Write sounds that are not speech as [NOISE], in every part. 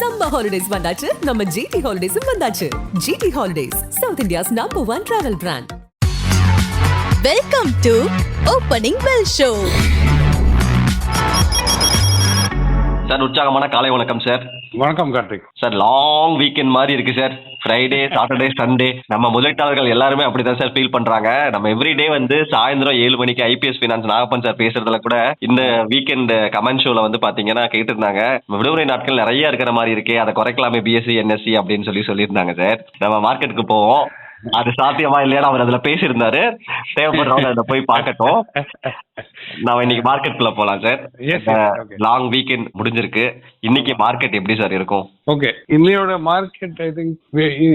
Summer holidays வந்தாச்சு. நம்ம GT ஹாலிடேஸும் வந்தாச்சு. GT holidays south India's number one travel brand welcome to opening bell show sir உற்சாகமான காலை வணக்கம் சார். வணக்கம் கார்த்திக். சார் லாங் வீக்கெண்ட் மாதிரி இருக்கு சார். ஃப்ரைடே சாட்டர்டே சண்டே நம்ம முதலீட்டாளர்கள் எல்லாருமே அப்படிதான் சார் ஃபீல் பண்றாங்க. நம்ம எவ்ரிடே வந்து சாயந்தரம் ஏழு மணிக்கு ஐபிஎஸ் ஃபினான்ஸ் நாகப்பன் சார் பேசுறதுல கூட இந்த வீக்கெண்ட் கமெண்ட் ஷோல வந்து பாத்தீங்கன்னா கேட்டிருந்தாங்க. விடுமுறை நாட்கள் நிறைய இருக்கிற மாதிரி இருக்கே அதை குறைக்கலாமே பிஎஸ்சி என்எஸ்சி அப்படின்னு சொல்லி சொல்லியிருந்தாங்க சார் நம்ம மார்க்கெட்டுக்கு போவோம். அது சாத்தியமா இல்லையா அவர் அதுல பேசியிருந்தாரு. தேவைப்படுறவங்க அதை போய் பார்க்கட்டும். நாம இன்னைக்கு மார்க்கெட்டுக்குள்ள போலாம் சார். லாங் வீக்கெண்ட் முடிஞ்சிருக்கு. இன்னைக்கு மார்க்கெட் எப்படி சார் இருக்கும்? ஓகே இன்னையோட மார்க்கெட் ஐ திங்க்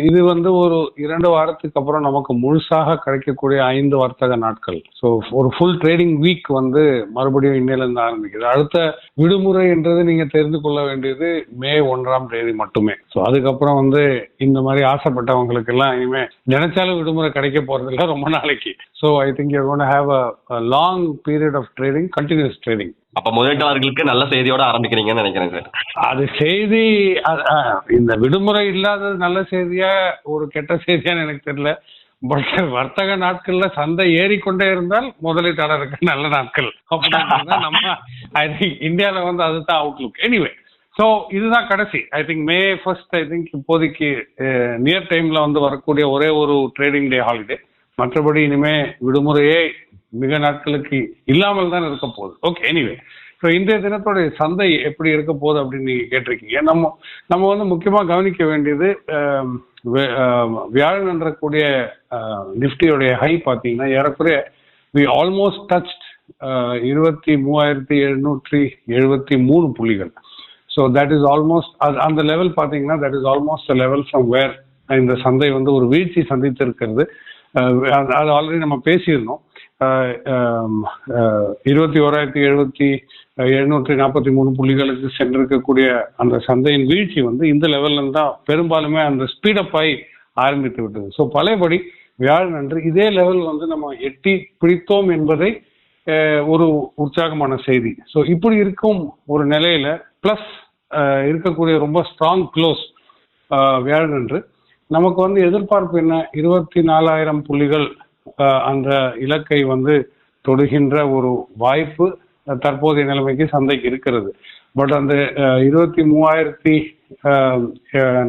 இது வந்து ஒரு இரண்டு வாரத்துக்கு அப்புறம் நமக்கு முழுசாக கிடைக்கக்கூடிய ஐந்து வர்த்தக நாட்கள். ஸோ ஒரு ஃபுல் ட்ரேடிங் வீக் வந்து மறுபடியும் இன்னையில இருந்து ஆரம்பிக்குது. அடுத்த விடுமுறை என்றது நீங்க தெரிந்து கொள்ள வேண்டியது மே ஒன்றாம் தேதி மட்டுமே. ஸோ அதுக்கப்புறம் வந்து இந்த மாதிரி ஆசைப்பட்டவங்களுக்கு எல்லாம் இனிமே நினைச்சாலும் விடுமுறை கிடைக்க போறதில்ல ரொம்ப நாளைக்கு. So I think you have a long period of trading continues trading அப்ப முதலீட்டாளர்களுக்கு நல்ல செய்தியோட ஆரம்பிக்கிறீங்கன்னு நினைக்கிறேன் சார். அது செய்தி இந்த விடுமுறை இல்லாதது நல்ல செய்தியா ஒரு கெட்ட செய்தியான்னு எனக்கு தெரியல. பட் வர்த்தக நாட்கள்ல சந்தை ஏறிக்கொண்டே இருந்தால் முதலீட்டாளருக்கு நல்ல நாட்கள். நம்ம ஐ திங்க் இந்தியாவில் வந்து அதுதான் அவுட்லுக் எனிவே ஸோ இதுதான் கடைசி. I think May first I think இப்போதைக்கு நியர் டைம்ல வந்து வரக்கூடிய ஒரே ஒரு ட்ரேடிங் டே ஹாலிடே மற்றபடி இனிமே விடுமுறையே மிக நாட்களுக்கு இல்லாமல் தான் இருக்க போகுது. ஓகே எனிவே ஸோ இன்றைய தினத்தோடைய சந்தை எப்படி இருக்க போகுது அப்படின்னு நீங்க கேட்டிருக்கீங்க. நம்ம நம்ம வந்து முக்கியமா கவனிக்க வேண்டியது வியாழன் என்றக்கூடிய நிஃப்டியோடைய ஹை பார்த்தீங்கன்னா ஏறக்குறைய வி ஆல்மோஸ்ட் டச்ட் இருபத்தி மூவாயிரத்தி எழுநூற்றி எழுபத்தி மூணு புள்ளிகள். ஸோ தட் இஸ் ஆல்மோஸ்ட் அது அந்த லெவல் பார்த்தீங்கன்னா that is almost level from where இந்த சந்தை வந்து ஒரு வீழ்ச்சி சந்தித்து இருக்கிறது அது ஆல்ரெடி நம்ம பேசியிருந்தோம். இருபத்தி ஓராயிரத்தி எழுபத்தி எழுநூற்றி நாற்பத்தி மூணு புள்ளிகளுக்கு சென்றிருக்கக்கூடிய அந்த சந்தையின் வீழ்ச்சி வந்து இந்த லெவல்ல இருந்து தான் பெரும்பாலுமே அந்த ஸ்பீடப் ஆகி ஆரம்பித்து விட்டது. ஸோ பழையபடி வியாழன் அன்று இதே லெவல் வந்து நம்ம எட்டி பிடித்தோம் என்பதை ஒரு உற்சாகமான செய்தி. ஸோ இப்படி இருக்கும் ஒரு நிலையில பிளஸ் இருக்கக்கூடிய ரொம்ப ஸ்ட்ராங் க்ளோஸ் வியாழன் அன்று நமக்கு வந்து எதிர்பார்ப்பு என்ன? இருபத்தி நாலாயிரம் புள்ளிகள் அந்த இலக்கை வந்து தொடுகின்ற ஒரு வாய்ப்பு தற்போதைய நிலைமைக்கு சந்தைக்கு இருக்கிறது. பட் அந்த இருபத்தி மூவாயிரத்தி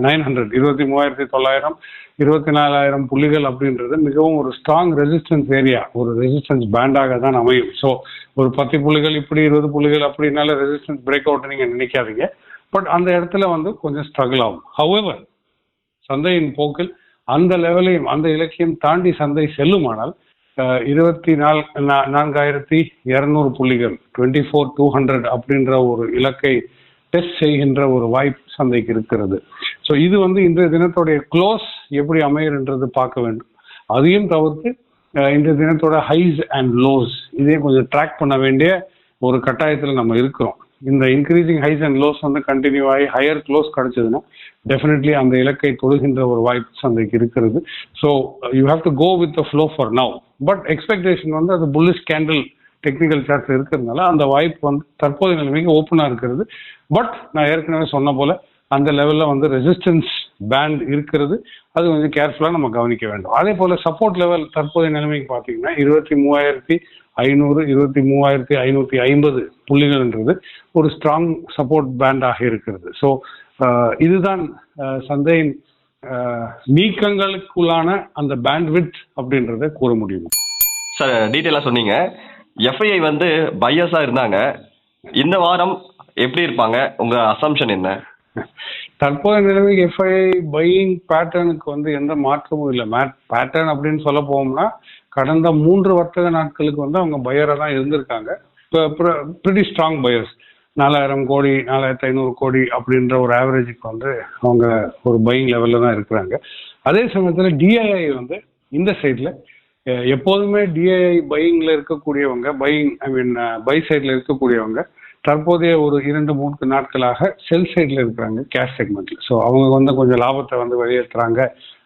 நைன் ஹண்ட்ரட் இருபத்தி மூவாயிரத்தி தொள்ளாயிரம் இருபத்தி நாலாயிரம் புள்ளிகள் அப்படின்றது மிகவும் ஒரு ஸ்ட்ராங் ரெசிஸ்டன்ஸ் ஏரியா ஒரு ரெசிஸ்டன்ஸ் பேண்டாக தான் அமையும். ஸோ ஒரு பத்து புள்ளிகள் இப்படி இருபது புள்ளிகள் அப்படின்னால ரெசிஸ்டன்ஸ் பிரேக் அவுட் நீங்க நினைக்காதீங்க. பட் அந்த இடத்துல வந்து கொஞ்சம் ஸ்ட்ரகிள் ஆகும். ஹவெவர் சந்தையின் போக்கில் அந்த லெவலையும் அந்த இலக்கியம் தாண்டி சந்தை செல்லுமானால் இருபத்தி நால் நா- நான்காயிரத்தி இருநூறு புள்ளிகள் டுவெண்ட்டி ஃபோர் டூ ஹண்ட்ரட் அப்படின்ற ஒரு இலக்கை டெஸ்ட் செய்கின்ற ஒரு வாய்ப்பு சந்தைக்கு இருக்கிறது. ஸோ இது வந்து இன்றைய தினத்துடைய க்ளோஸ் எப்படி அமையறன்றது பார்க்க வேண்டும். அதையும் தவிர்த்து இன்றைய தினத்தோட ஹைஸ் அண்ட் லோஸ் இதையும் கொஞ்சம் ட்ராக் பண்ண வேண்டிய ஒரு கட்டாயத்தில் நம்ம இருக்கிறோம். இந்த இன்க்ரீசிங் ஹைஸ் அண்ட் லோஸ் வந்து கண்டினியூ ஆகி ஹையர் க்ளோஸ் கிடைச்சதுன்னா டெஃபினெட்லி அந்த இலக்கை தொடுகின்ற ஒரு வாய்ப்பு சந்தைக்கு இருக்கிறது. So you have to go with flow for now but expectation வந்து அது புல்லிஷ் கேண்டில் டெக்னிக்கல் சார்ட்ஸ் இருக்கிறதுனால அந்த வாய்ப்பு வந்து தற்போதைய நிலைமைக்கு ஓப்பனாக இருக்கிறது. பட் நான் ஏற்கனவே சொன்ன போல அந்த லெவலில் வந்து ரெசிஸ்டன்ஸ் பேண்ட் இருக்கிறது. அது கொஞ்சம் கேர்ஃபுல்லாக நம்ம கவனிக்க வேண்டும். அதே போல் சப்போர்ட் லெவல் தற்போதைய நிலைமைக்கு பார்த்தீங்கன்னா இருபத்தி மூவாயிரத்தி ஐநூறு இருபத்தி மூவாயிரத்தி ஐநூற்றி ஐம்பது புள்ளிகள்ன்றது ஒரு ஸ்ட்ராங் சப்போர்ட் பேண்டாக இருக்கிறது. ஸோ இதுதான் சந்தையின் நீக்கங்களுக்குள்ளான அந்த பேண்ட் வித் அப்படின்றத கூற முடியும். சார் டீட்டெயிலாக சொன்னீங்க. எஃப்ஐஐ வந்து பையஸா இருந்தாங்க. இந்த வாரம் எப்படி இருப்பாங்க? உங்க அசம்ஷன் என்ன? [LAUGHS] தற்போதைய நிலைமை எஃப்ஐ பையிங் பேட்டர்னுக்கு வந்து எந்த மாற்றமும் இல்லை. மேட் பேட்டர்ன் அப்படின்னு சொல்ல போகணும்னா கடந்த மூன்று வர்த்தக நாட்களுக்கு வந்து அவங்க பையராக தான் இருந்திருக்காங்க. ப்ரிட்டி ஸ்ட்ராங் பையர்ஸ் நாலாயிரம் கோடி நாலாயிரத்தி ஐநூறு கோடி அப்படின்ற ஒரு ஆவரேஜுக்கு வந்து அவங்க ஒரு பையிங் லெவலில் தான் இருக்கிறாங்க. அதே சமயத்தில் டிஐஐ வந்து இந்த சைடில் எப்போதுமே டிஐஐ பையிங்கில் இருக்கக்கூடியவங்க பையிங் ஐ மீன் பை சைடில் இருக்கக்கூடியவங்க தற்போதைய ஒரு இரண்டு மூன்று நாட்களாக செல் சைடில் இருக்கிறாங்க கேஷ் செக்மெண்ட்ல ஸோ அவங்க வந்து கொஞ்சம் லாபத்தை வந்து வெளியேற்றுறாங்க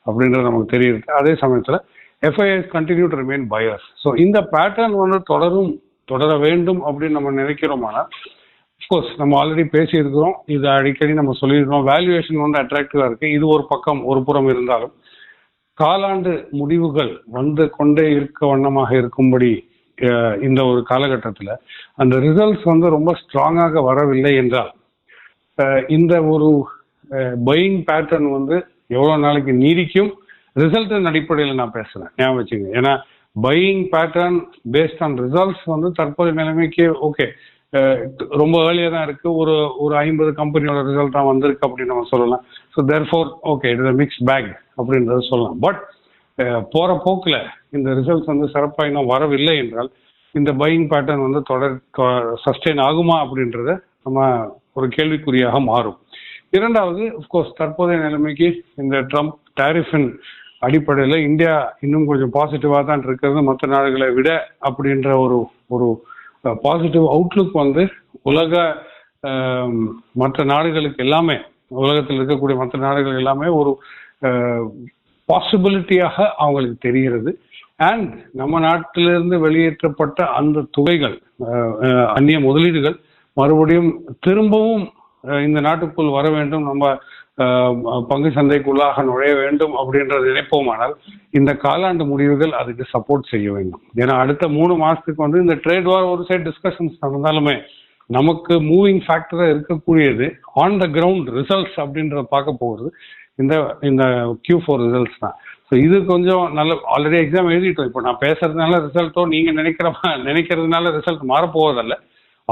அப்படின்றது நமக்கு தெரியுது. அதே சமயத்தில் FIIs continue to remain buyers so இந்த பேட்டர்ன் வந்து தொடரும் தொடர வேண்டும் அப்படின்னு நம்ம நினைக்கிறோமானா கோர்ஸ் நம்ம ஆல்ரெடி பேசியிருக்கிறோம். இது அடிக்கடி நம்ம சொல்லியிருக்கிறோம். வேல்யூவேஷன் வந்து அட்ராக்டிவாக இருக்குது இது ஒரு பக்கம் ஒரு புறம் இருந்தாலும் காலாண்டு முடிவுகள் வந்து கொண்டே இருக்க வண்ணமாக இருக்கும்படி இந்த ஒரு காலகட்டத்தில் அந்த ரிசல்ட்ஸ் வந்து ரொம்ப ஸ்ட்ராங்காக வரவில்லை என்றால் இந்த ஒரு பையிங் பேட்டர்ன் வந்து எவ்வளோ நாளைக்கு நீடிக்கும்? ரிசல்ட்டின் அடிப்படையில் நான் பேசுகிறேன் ஞாபகம் வச்சுங்க ஏன்னா buying pattern based on results வந்து தற்போதைய நிலைமைக்கு ஓகே ரொம்ப ஏர்லியாக தான் இருக்குது ஒரு ஒரு ஐம்பது கம்பெனியோட ரிசல்ட் தான் வந்திருக்கு அப்படின்னு நம்ம சொல்லலாம். So therefore okay it mix back அப்படின்றத சொல்லலாம். பட் போகிற போக்கில் இந்த ரிசல்ட்ஸ் வந்து சிறப்பாக இன்னும் வரவில்லை என்றால் இந்த பையிங் பேட்டர்ன் வந்து தொடர் சஸ்டெயின் ஆகுமா அப்படின்றத நம்ம ஒரு கேள்விக்குறியாக மாறும். இரண்டாவது கோர்ஸ் தற்போதைய நிலைமைக்கு இந்த ட்ரம்ப் டாரிஃபின் அடிப்படையில் இந்தியா இன்னும் கொஞ்சம் பாசிட்டிவாக தான் இருக்கிறது. மற்ற நாடுகளை விட அப்படின்ற ஒரு ஒரு பாசிட்டிவ் அவுட்லுக் வந்து உலக மற்ற நாடுகளுக்கு எல்லாமே உலகத்தில் இருக்கக்கூடிய மற்ற நாடுகள் எல்லாமே ஒரு பாசிபிலிட்டியாக அவங்களுக்கு தெரிகிறது. அண்ட் நம்ம நாட்டிலிருந்து வெளியேற்றப்பட்ட அந்த தொகைகள் அந்நிய முதலீடுகள் மறுபடியும் திரும்பவும் இந்த நாட்டுக்குள் வர வேண்டும் நம்ம பங்கு சந்தைக்குள்ளாக நுழைய வேண்டும் அப்படின்றத நினைப்போமானால் இந்த காலாண்டு முடிவுகள் அதுக்கு சப்போர்ட் செய்ய வேண்டும். ஏன்னா அடுத்த மூணு மாசத்துக்கு வந்து இந்த ட்ரேட் வார் ஒரு சைடு டிஸ்கஷன்ஸ் நடந்தாலுமே நமக்கு மூவிங் ஃபேக்டராக இருக்கக்கூடியது ஆன் த கிரவுண்ட் ரிசல்ட்ஸ் அப்படின்றத பார்க்க போகிறது இந்த இந்த கியூ ஃபோர் ரிசல்ட்ஸ் தான். ஸோ இது கொஞ்சம் நல்ல ஆல்ரெடி எக்ஸாம் எழுதிட்டோம். இப்போ நான் பேசுறதுனால ரிசல்ட்டோ நீங்கள் நினைக்கிற நினைக்கிறதுனால ரிசல்ட் மாறப்போவதல்ல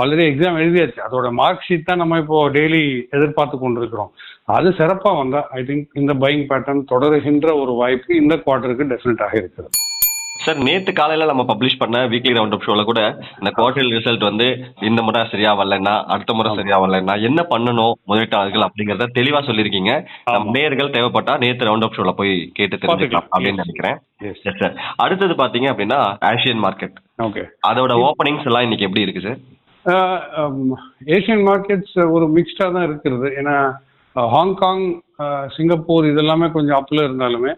ஆல்ரெடி எக்ஸாம் எழுதியாச்சு. அதோட மார்க் ஷீட் தான் நம்ம இப்போ டெய்லி எதிர்பார்த்து கொண்டிருக்கிறோம். அது சிறப்பாக வந்தால் ஐ திங்க் இந்த பையிங் பேட்டர்ன் தொடருகின்ற ஒரு வாய்ப்பு இந்த குவார்ட்டருக்கு டெஃபினட்டாக இருக்கிறது. சார் நேத்து காலையில நம்ம பப்ளிஷ் பண்ண வீக்லி ரவுண்ட் அப் ஷோல கூட இந்த குவார்டர் ரிசல்ட் வந்து இந்த முறை சரியா வரலன்னா அடுத்த முறை சரியா வரலன்னா என்ன பண்ணணும் முதலீட்டாளர்கள் அப்படிங்கறத தெளிவா சொல்லியிருக்கீங்க. நம்ம நேயர்கள் தேவைப்பட்டா நேத்து ரவுண்ட் அப் ஷோல போய் கேட்டு தெரிஞ்சுக்கலாம். அப்படின்னு. நினைக்கிறேன். சார் அடுத்தது பாத்தீங்க அப்படின்னா ஆசியன் மார்க்கெட் ஓகே அதோட ஓப்பனிங்ஸ் எல்லாம் இன்னைக்கு எப்படி இருக்கு சார் ஏஷியன் மார்க்கெட்ஸ் ஒரு மிக்ஸ்டாக தான் இருக்கிறது. ஏன்னா ஹாங்காங் சிங்கப்பூர் இதெல்லாமே கொஞ்சம் அப்பில் இருந்தாலுமே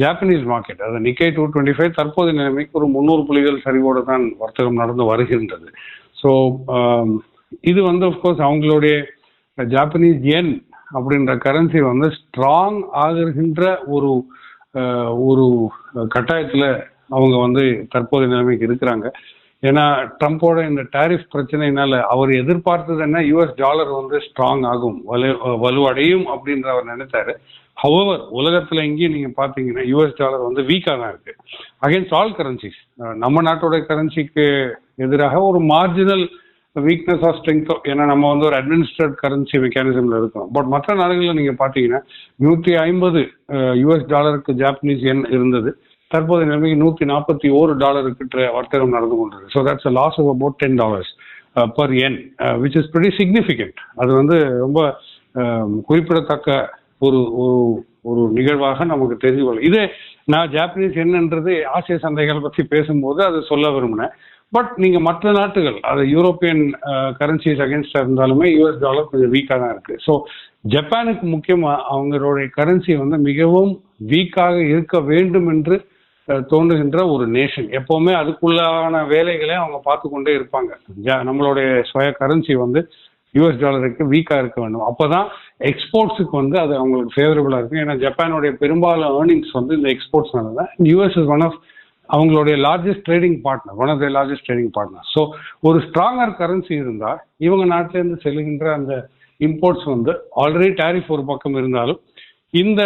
ஜாப்பனீஸ் மார்க்கெட் அது நிக்கை டூ டுவெண்ட்டி ஃபைவ் தற்போதைய நிலைமைக்கு ஒரு முந்நூறு புள்ளிகள் சரிவோடு தான் வர்த்தகம் நடந்து வருகின்றது. ஸோ um, இது வந்து அஃப்கோர்ஸ் அவங்களுடைய ஜாப்பனீஸ் என் அப்படின்ற கரன்சி வந்து ஸ்ட்ராங் ஆகின்ற ஒரு ஒரு கட்டாயத்தில் அவங்க வந்து தற்போதைய நிலைமைக்கு இருக்கிறாங்க. ஏன்னா ட்ரம்ப்போட இந்த டாரிஃப் பிரச்சனைனால அவர் எதிர்பார்த்தது என்ன யூஎஸ் டாலர் வந்து ஸ்ட்ராங் ஆகும் வலு வலுவடையும் அப்படின்ற அவர் நினைத்தாரு. ஹவவர் உலகத்துல எங்கேயும் நீங்க பாத்தீங்கன்னா யூஎஸ் டாலர் வந்து வீக்காக தான் இருக்கு. அகைன்ஸ்ட் ஆல் கரன்சிஸ் நம்ம நாட்டோட கரன்சிக்கு எதிராக ஒரு மார்ஜினல் வீக்னஸ் ஆஃப் ஸ்ட்ரென்த்தோ ஏன்னா நம்ம வந்து ஒரு அட்மினிஸ்ட்ரேட் கரன்சி மெக்கானிசம்ல இருக்கோம். பட் மற்ற நாடுகளில் நீங்க பாத்தீங்கன்னா நூத்தி ஐம்பது யூஎஸ் டாலருக்கு ஜாப்பனீஸ் எண் இருந்தது. தற்போதைய நிலைமைக்கு நூத்தி நாற்பத்தி ஓரு டாலருக்கு tra- வர்த்தகம் நடந்து கொண்டிருக்கு. So that's loss of about ten dollars per N which is pretty significant அது வந்து ரொம்ப um, குறிப்பிடத்தக்க ஒரு ஒரு ஒரு நிகழ்வாக நமக்கு தெரிஞ்சு கொள்ளும் இதே நான் ஜாப்பனீஸ் என்னன்றது ஆசிய சந்தைகள் பற்றி பேசும்போது அது சொல்ல விரும்பினேன். பட் நீங்கள் மற்ற நாட்டுகள் அது யூரோப்பியன் uh, கரன்சிஸ் அகேன்ஸ்டாக இருந்தாலுமே யூஎஸ் டாலர் கொஞ்சம் வீக்காக தான் இருக்குது ஸோ ஜப்பானுக்கு முக்கியமாக அவங்களுடைய கரன்சி வந்து மிகவும் வீக்காக இருக்க வேண்டும் என்று தோன்றுகின்ற ஒரு நேஷன். எப்பவுமே அதுக்குள்ளான வேலைகளை அவங்க பார்த்து கொண்டே இருப்பாங்க. நம்மளுடைய சுய கரன்சி வந்து யூஎஸ் டாலருக்கு வீக்காக இருக்க வேண்டும். அப்பதான் எக்ஸ்போர்ட்ஸுக்கு வந்து அது அவங்களுக்கு ஃபேவரபுளாக இருக்கும். ஏன்னா ஜப்பானுடைய பெரும்பாலும் ஏர்னிங்ஸ் வந்து இந்த எக்ஸ்போர்ட்ஸ்னால தான். யூஎஸ் இஸ் ஒன் ஆஃப் அவங்களுடைய largest trading partner one of the largest trading partner so ஒரு ஸ்ட்ராங்கர் கரன்சி இருந்தால் இவங்க நாட்டிலேருந்து செல்கின்ற அந்த இம்போர்ட்ஸ் வந்து ஆல்ரெடி டேரிஃப் ஒரு பக்கம் இருந்தாலும் இந்த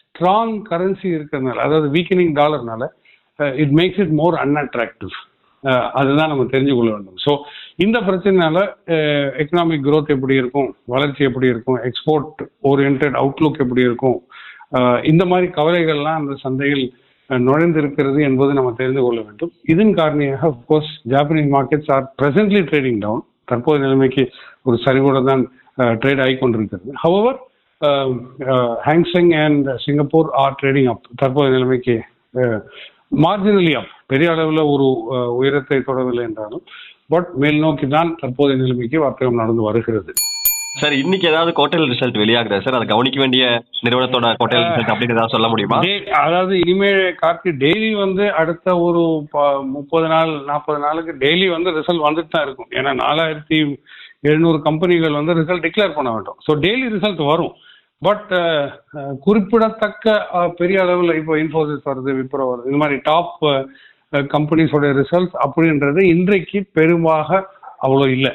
ஸ்ட்ராங் கரன்சி இருக்கிறதுனால அதாவது weakening டாலர்னால it makes it more unattractive அதுதான் நம்ம தெரிஞ்சு கொள்ள வேண்டும். ஸோ இந்த பிரச்சனைனால எக்கனாமிக் க்ரோத் எப்படி இருக்கும் வளர்ச்சி எப்படி இருக்கும் எக்ஸ்போர்ட் ஓரியன்ட் அவுட்லுக் எப்படி இருக்கும் இந்த மாதிரி கவலைகள்லாம் அந்த சந்தையில் நுழைந்திருக்கிறது என்பது நம்ம தெரிந்து கொள்ள வேண்டும். இதன் காரணியாக of course Japanese markets are presently trading down தற்போதைய நிலைமைக்கு ஒரு சரிவோட தான் ட்ரேட் ஆகி கொண்டிருக்கிறது however Hang Seng and Singapore are trading up தற்போதைய நிலைமைக்கு மார்ஜினலி அப் பெரிய அளவில் ஒரு அஹ், உயரத்தை தொடரவில்லை என்றாலும் பட் மேல் நோக்கி தான் தற்போதைய நிலைமைக்கு வர்த்தகம் நடந்து வருகிறது. சார் இன்னைக்கு ஏதாவது கோட்டல் ரிசல்ட் வெளியாகுதா சார் அதை கவனிக்க வேண்டிய நிறுவனத்தோட கோட்டல் ரிசல்ட் அப்படின்னு ஏதாவது சொல்ல முடியுமா? அதாவது இனிமேல் கார்த்தி டெய்லி வந்து அடுத்த ஒரு முப்பது நாள் நாற்பது நாளுக்கு டெய்லி வந்து ரிசல்ட் வந்துட்டு தான் இருக்கும். ஏன்னா நாலாயிரத்தி எழுநூறு கம்பெனிகள் வந்து ரிசல்ட் டிக்ளேர் பண்ண வேண்டும். ஸோ டெய்லி ரிசல்ட் வரும். பட் uh, uh, குறிப்பிடத்தக்க uh, பெரிய அளவில் இப்போ இன்ஃபோசிஸ் வருது விப்ரோ வருது. இது மாதிரி டாப் கம்பெனிஸோட ரிசல்ட்ஸ் அப்படின்றது இன்றைக்கு பெருமாக அவ்வளோ இல்லை.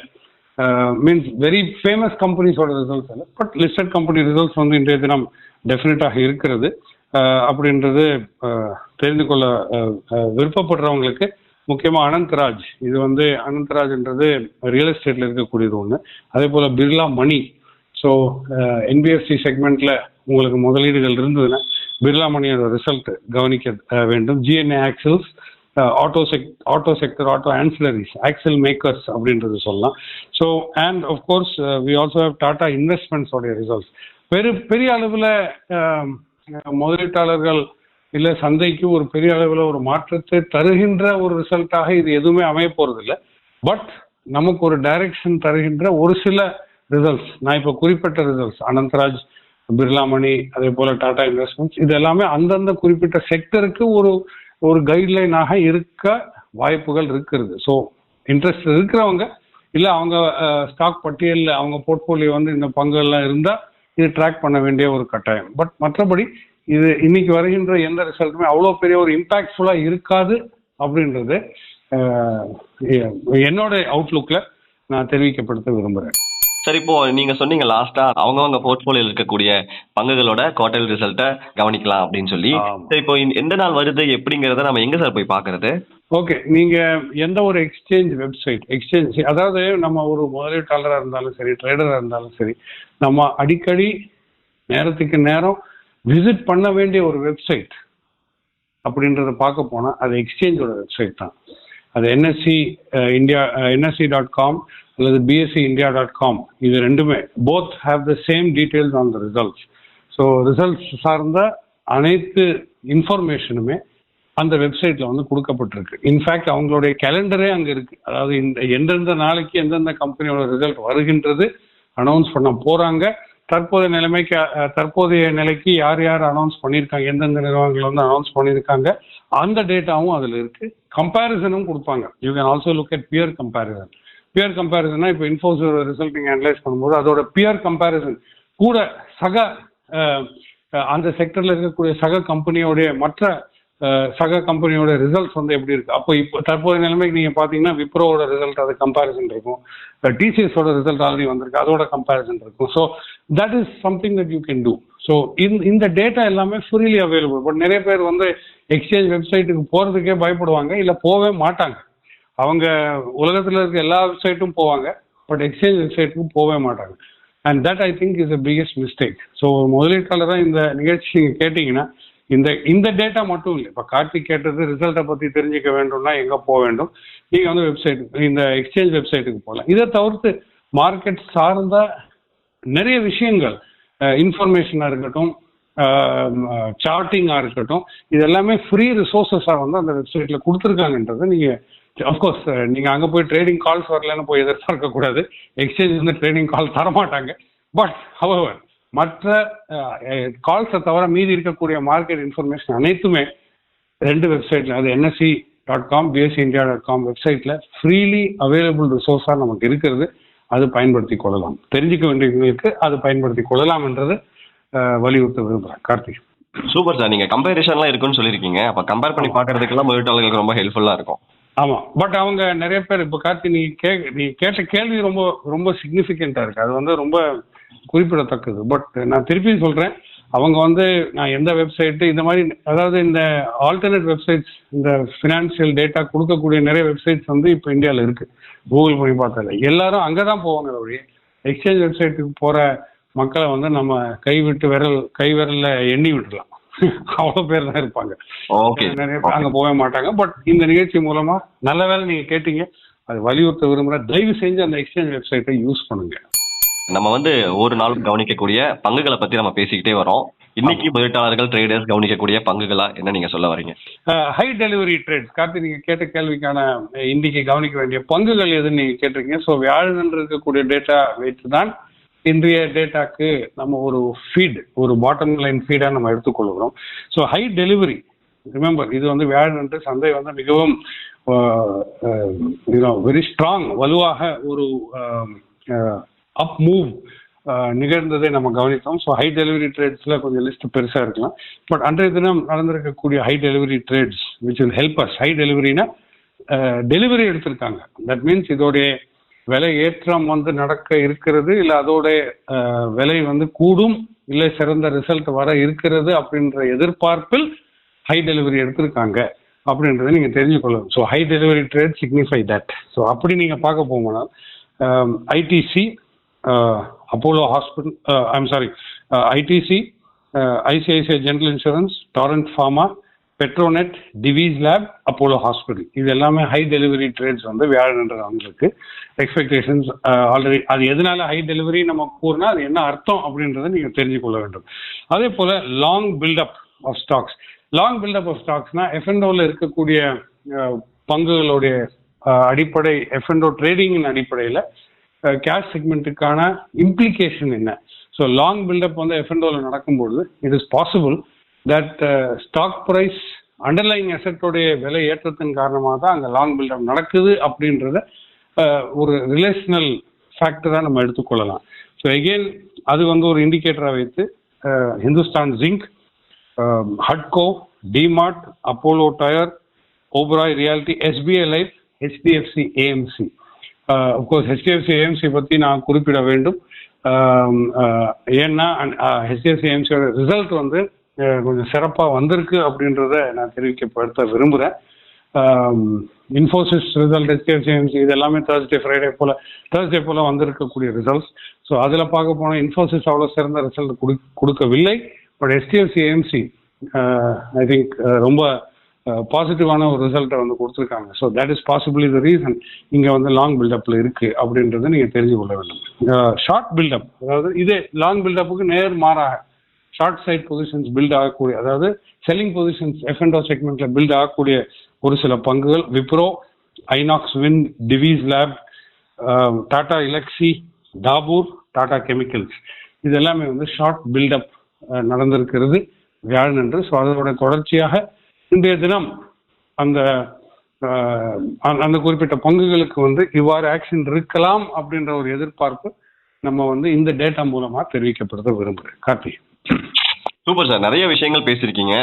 மீன்ஸ் வெரி ஃபேமஸ் கம்பெனிஸோட ரிசல்ட்ஸ் இல்லை பட் லிஸ்டட் கம்பெனி ரிசல்ட்ஸ் வந்து இன்றைய தினம் டெஃபினட்டாக இருக்கிறது. அப்படின்றது தெரிந்து கொள்ள விருப்பப்படுறவங்களுக்கு முக்கியமாக அனந்த்ராஜ். இது வந்து அனந்த்ராஜ்ன்றது ரியல் எஸ்டேட்டில் இருக்கக்கூடியது ஒன்று அதே போல் பிர்லா மணி ஸோ என்பிஎஃப்சி செக்மெண்ட்ல உங்களுக்கு முதலீடுகள் இருந்ததுன்னா பிர்லா மணியோட ரிசல்ட் கவனிக்க uh, வேண்டும். GNA axles auto sec auto sector auto ancillaries axle makers அப்படின்றது சொல்லலாம். So and of course we also have Tata இன்வெஸ்ட்மெண்ட்ஸோடைய results பெரு பெரிய அளவில் um, முதலீட்டாளர்கள் இல்லை சந்தைக்கு ஒரு பெரிய அளவில் ஒரு மாற்றத்தை தருகின்ற ஒரு ரிசல்ட்டாக இது எதுவுமே அமைய போகிறதில்ல பட் நமக்கு ஒரு டைரக்ஷன் தருகின்ற ஒரு சில ரிசல்ட்ஸ் நான் இப்போ குறிப்பிட்ட ரிசல்ட்ஸ் அனந்தராஜ் பிர்லாமணி அதே போல டாடா இன்வெஸ்ட்மெண்ட்ஸ் இது எல்லாமே அந்தந்த குறிப்பிட்ட செக்டருக்கு ஒரு ஒரு கைட்லைனாக இருக்க வாய்ப்புகள் இருக்கிறது. ஸோ இன்ட்ரெஸ்ட் இருக்கிறவங்க இல்லை அவங்க ஸ்டாக் பட்டியலில் அவங்க போர்ட்ஃபோலியோ வந்து இந்த பங்குகள்லாம் இருந்தால் இது ட்ராக் பண்ண வேண்டிய ஒரு கட்டாயம். பட் மற்றபடி இது இன்னைக்கு வருகின்ற எந்த ரிசல்ட்டுமே அவ்வளோ பெரிய ஒரு இம்பாக்ட்ஃபுல்லாக இருக்காது அப்படின்றது என்னோட அவுட்லுக்கில் நான் தெரிவிக்கப்படுத்த விரும்புகிறேன் சார் இப்போ நீங்க சொன்னீங்க லாஸ்டா அவங்கவங்க போர்ட்போலியோல இருக்கக்கூடிய பங்குகளோட குவார்டர் ரிசல்ட்டை கவனிக்கலாம் அப்படின்னு சொல்லி. சரி இப்போ எந்த நாள் வருது எப்படிங்கறத நம்ம எங்க சார் போய் பாக்குறது? ஓகே நீங்க எந்த ஒரு எக்ஸ்சேஞ்ச் வெப்சைட் எக்ஸ்சேஞ்ச் அதாவது நம்ம ஒரு முதலீட்டாளராக இருந்தாலும் சரி ட்ரேடராக இருந்தாலும் சரி நம்ம அடிக்கடி நேரத்துக்கு நேரம் விசிட் பண்ண வேண்டிய ஒரு வெப்சைட் அப்படின்றத பார்க்க போனா அது எக்ஸ்சேஞ்சோட வெப்சைட் தான். அது NSE India NSE dot com அல்லது பிஎஸ்சி இந்தியா டாட் காம் இது ரெண்டுமே. Both have the same details on the results so results சார்ந்த அனைத்து இன்ஃபர்மேஷனுமே அந்த வெப்சைட்ல வந்து கொடுக்கப்பட்டிருக்கு. இன்ஃபேக்ட் அவங்களுடைய கேலண்டரே அங்கே இருக்கு. அதாவது இந்த எந்தெந்த நாளைக்கு எந்தெந்த கம்பெனியோட ரிசல்ட் வருகின்றது அனௌன்ஸ் பண்ண போறாங்க. தற்போதைய நிலைமைக்கு தற்போதைய நிலைக்கு யார் யார் அனௌன்ஸ் பண்ணியிருக்காங்க எந்தெந்த நிறுவனங்கள் வந்து அனௌன்ஸ் பண்ணியிருக்காங்க அந்த டேட்டாவும் அதில் இருக்கு. கம்பேரிசனும் கொடுப்பாங்க. You can also look at peer comparison peer கம்பேரிசனா இப்போ இன்ஃபோஸோட ரிசல்ட் நீங்க அனலைஸ் பண்ணும்போது அதோட பியர் கம்பேரிசன் கூட சக அந்த செக்டர்ல இருக்கக்கூடிய சக கம்பெனியோடைய மற்ற சக கம்பெனியோட ரிசல்ட்ஸ் வந்து எப்படி இருக்கு? அப்போ இப்போ தற்போதைய நிலைமைக்கு நீங்க பாத்தீங்கன்னா விப்ரோவோட ரிசல்ட் அது கம்பேரிசன் இருக்கும். டிசிஎஸோட ரிசல்ட் ஆல்ரெடி வந்திருக்கு. அதோட கம்பேரிசன் இருக்கும். So that is something that you can do so இந்த டேட்டா எல்லாமே ஃப்ரீலி அவைலபிள் பட் நிறைய பேர் வந்து எக்ஸ்சேஞ்ச் வெப்சைட்டுக்கு போறதுக்கே பயப்படுவாங்க இல்லை போகவே மாட்டாங்க. அவங்க உலகத்தில் இருக்க எல்லா வெப்சைட்டும் போவாங்க பட் எக்ஸ்சேஞ்ச் வெப்சைட்டுக்கும் போகவே மாட்டாங்க. And that I think is a biggest mistake so முதலீட்டாளராக இந்த நிகழ்ச்சி நீங்கள் கேட்டிங்கன்னா இந்த இந்த டேட்டா மட்டும் இல்லை. இப்போ கார்த்திக் கேட்டது ரிசல்ட்டை பற்றி தெரிஞ்சுக்க வேண்டும்னா எங்கே போக வேண்டும்? நீங்கள் வந்து வெப்சைட் இந்த எக்ஸ்சேஞ்ச் வெப்சைட்டுக்கு போகலாம். இதை தவிர்த்து மார்க்கெட் சார்ந்த நிறைய விஷயங்கள் இன்ஃபர்மேஷனாக இருக்கட்டும் சார்ட்டிங்காக இருக்கட்டும் இது எல்லாமே ஃப்ரீ ரிசோர்ஸஸாக வந்து அந்த வெப்சைட்டில் கொடுத்துருக்காங்கன்றதை நீங்கள் அஃப்கோர்ஸ் நீங்கள் அங்கே போய் ட்ரேடிங் கால்ஸ் வரலன்னு போய் எதிர்பார்க்கக்கூடாது எக்ஸ்சேஞ்ச் வந்து ட்ரேடிங் கால் தரமாட்டாங்க. பட் ஹவவர் மற்ற கால்ஸை தவிர மீதி இருக்கக்கூடிய மார்க்கெட் இன்ஃபர்மேஷன் அனைத்துமே ரெண்டு வெப்சைட்ல அது NSE dot com BSE India dot com வெப்சைட்ல ஃப்ரீலி அவைலபிள் ரிசோர்ஸாக நமக்கு இருக்கிறது. அது பயன்படுத்தி கொள்ளலாம். தெரிஞ்சுக்க வேண்டியவங்களுக்கு அது பயன்படுத்தி கொள்ளலாம் என்றது வலியுறுத்த விரும்புகிறேன் கார்த்திக். சூப்பர் சார் நீங்க கம்பேரிஷன்லாம் இருக்குன்னு சொல்லியிருக்கீங்க. அப்ப கம்பேர் பண்ணி பாக்குறதுக்கெல்லாம் முதலீட்டாளர்களுக்கு ரொம்ப ஹெல்ப்ஃபுல்லா இருக்கும். ஆமா. பட் அவங்க நிறைய பேர் இப்போ கார்த்தி நீ கே நீ கேட்ட கேள்வி ரொம்ப ரொம்ப சிக்னிஃபிகண்டா இருக்கு. அது வந்து ரொம்ப குறிப்பிடத்தக்கது. பட் நான் திருப்பி சொல்றேன். அவங்க வந்து நான் எந்த வெப்சைட் இந்த மாதிரி அதாவது இந்த ஆல்டர்னேட் வெப்சைட்ஸ் இந்த ஃபினான்ஷியல் டேட்டா கொடுக்கக்கூடிய நிறைய வெப்சைட்ஸ் வந்து இப்போ இந்தியாவில் இருக்கு. கூகுள் போய் பார்த்தால. எல்லாரும் அங்கே தான் போவாங்க ஒழிய எக்ஸ்சேஞ்ச் வெப்சைட்டுக்கு போற மக்களை வந்து நம்ம கை விட்டு விரல் கை விரல்ல எண்ணி விட்டுலாம் அவ்வளோ பேர் தான் இருப்பாங்க. ஓகே நிறைய பேர் அங்க போக மாட்டாங்க. பட் இந்த நிகழ்ச்சி மூலமா நல்ல வேளை நீங்க கேட்டீங்க. அது வலியுறுத்த விரும்புற தயவு செஞ்சு அந்த எக்ஸ்சேஞ்ச் வெப்சைட்டை யூஸ் பண்ணுங்க. நம்ம வந்து ஒரு நாள் கவனிக்கக்கூடிய பங்குகளை பத்தி நம்ம பேசிக்கிட்டே வரோம். இன்னைக்கு முதலீட்டாளர்கள் ட்ரேடர்ஸ் கவனிக்கக்கூடிய பங்குகளா என்ன நீங்க சொல்ல வரீங்க? ஹை டெலிவரி ட்ரேட்ஸ் கார்த்தி நீங்க கேட்ட கேள்விக்கான இன்னைக்கு கவனிக்க வேண்டிய பங்குகள் எதுன்னு நீங்க கேட்டிருக்கீங்க. ஸோ வியாழன்று இருக்கக்கூடிய டேட்டா வைத்து தான் இன்றைய டேட்டாக்கு நம்ம ஒரு ஃபீட் ஒரு பாட்டம் லைன் ஃபீடாக நம்ம எடுத்துக்கொள்கிறோம். ஸோ ஹை டெலிவரி ரிமெம்பர் இது வந்து வியாழன்று சந்தை வந்து மிகவும் வெரி ஸ்ட்ராங் வலுவாக ஒரு அப் மூவ் நிகழ்ந்ததை நம்ம கவனித்தோம். ஸோ ஹை டெலிவரி ட்ரேட்ஸில் கொஞ்சம் லிஸ்ட் பெருசாக இருக்கலாம். பட் அன்றைய தினம் நடந்திருக்கக்கூடிய high delivery trades which will help us high டெலிவரினா delivery எடுத்திருக்காங்க. தட் மீன்ஸ் இதோடைய விலை ஏற்றம் வந்து நடக்க இருக்கிறது இல்லை அதோட விலை வந்து கூடும் இல்லை சிறந்த ரிசல்ட் வர இருக்கிறது அப்படின்ற எதிர்பார்ப்பில் ஹை டெலிவரி எடுத்திருக்காங்க அப்படின்றத நீங்கள் தெரிஞ்சுக்கொள்ளணும் so high delivery trade signify that so அப்படி நீங்கள் பார்க்க போகணும்னா ITC Apollo hospital I'm sorry ITC ICICI general insurance Torrent pharma Petronet Divi's lab Apollo hospital இது எல்லாமே ஹை டெலிவரி ட்ரேட்ஸ் வந்து வியாழன்ற வந்திருக்கு எக்ஸ்பெக்டேஷன்ஸ் ஆல்ரெடி அது எதனால ஹை டெலிவரி நம்ம கூறினா அது என்ன அர்த்தம் அப்படின்றத நீங்கள் தெரிஞ்சு கொள்ள வேண்டும். அதே போல் long build up of stocks long build up of ஸ்டாக்ஸ்னா எஃப்என்டோவில் இருக்கக்கூடிய பங்குகளுடைய அடிப்படை எஃப்என்டோ ட்ரேடிங்கின் அடிப்படையில் கேஷ் செக்மெண்ட்டுக்கான இம்ப்ளிகேஷன் என்ன? ஸோ லாங் பில்டப் வந்து எஃப்என்டோவில் நடக்கும்பொழுது it is possible that stock price underlying அசட்டோடைய விலை ஏற்றத்தின் காரணமாக தான் அங்கே லாங் பில்டப் நடக்குது அப்படின்றத uh, ஒரு ரிலேஷனல் ஃபேக்டராக நம்ம எடுத்துக்கொள்ளலாம் ஸோ எகெயின் அது வந்து ஒரு இண்டிகேட்டராக வைத்து Hindustan zinc ஹட்கோ DMart Apollo tyre Oberoi realty SBI life HDFC AMC of course HDFC AMC பற்றி நான் குறிப்பிட வேண்டும். Um, uh, ஏன்னா ஹெச்டிஎஃப்சி ஏஎம்சியோட ரிசல்ட் வந்து கொஞ்சம் சிறப்பாக வந்திருக்கு அப்படின்றத நான் தெரிவிக்கப்படுத்த விரும்புகிறேன் இன்ஃபோசிஸ் ரிசல்ட் ஹெச்டிஎஃப்சிஎம்சி இது எல்லாமே தேர்ஸ்டே ஃப்ரைடே போல் தேர்ஸ்டே போல் வந்திருக்கக்கூடிய ரிசல்ட்ஸ் ஸோ அதில் பார்க்க போனால் இன்ஃபோசிஸ் அவ்வளோ சிறந்த ரிசல்ட் கொடு கொடுக்கவில்லை. But HDFC AMC I think ரொம்ப பாசிட்டிவான ஒரு ரிசல்ட்டை வந்து கொடுத்துருக்காங்க. So that is possibly the reason இங்கே வந்து லாங் பில்டப்பில் இருக்குது அப்படின்றத நீங்கள் தெரிஞ்சு கொள்ள வேண்டும் ஷார்ட் பில்டப் அதாவது இதே லாங் பில்டப்புக்கு நேர் மாறாக ஷார்ட் சைட் பொசிஷன்ஸ் பில்ட் ஆகக்கூடிய அதாவது செல்லிங் பொசிஷன்ஸ் எஃப் அண்ட் செக்மெண்ட்டில் பில்ட் ஆகக்கூடிய ஒரு சில பங்குகள். Wipro Inox Wind Divi's lab Tata Elxsi Dabur Tata chemicals இது எல்லாமே வந்து ஷார்ட் பில்டப் நடந்திருக்கிறது. வியாழன் என்று ஸோ அதோட தொடர்ச்சியாக இன்றைய தினம் அந்த அந்த- குறிப்பிட்ட பங்குகளுக்கு வந்து இவ்வாறு ஆக்ஷன் இருக்கலாம் அப்படின்ற ஒரு எதிர்பார்ப்பு நம்ம வந்து இந்த டேட்டா மூலமா தெரிவிக்கப்படுத்த விரும்புகிறேன். கார்த்திகேயன். சூப்பர் சார் நிறைய விஷயங்கள் பேசியிருக்கீங்க.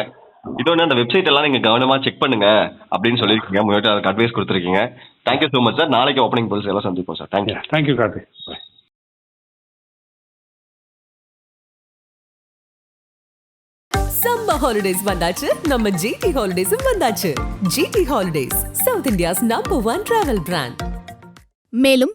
இன்னொன்று அந்த வெப்சைட் எல்லாம் நீங்க கவனமா செக் பண்ணுங்க அப்படின்னு சொல்லியிருக்கீங்க. முன்னாடி அதுக்கு அட்வைஸ் கொடுத்துருக்கீங்க. Thank you so much sir நாளைக்கு ஓப்பனிங் போல்ஸ் எல்லாம் சந்திப்போம் sir thank you thank you Karthi Bye. Summer holidays வந்தாச்சு. நம்ம ஜிடி ஹாலிடேஸும் வந்தாச்சு. GT holidays South India's number one travel brand மேலும்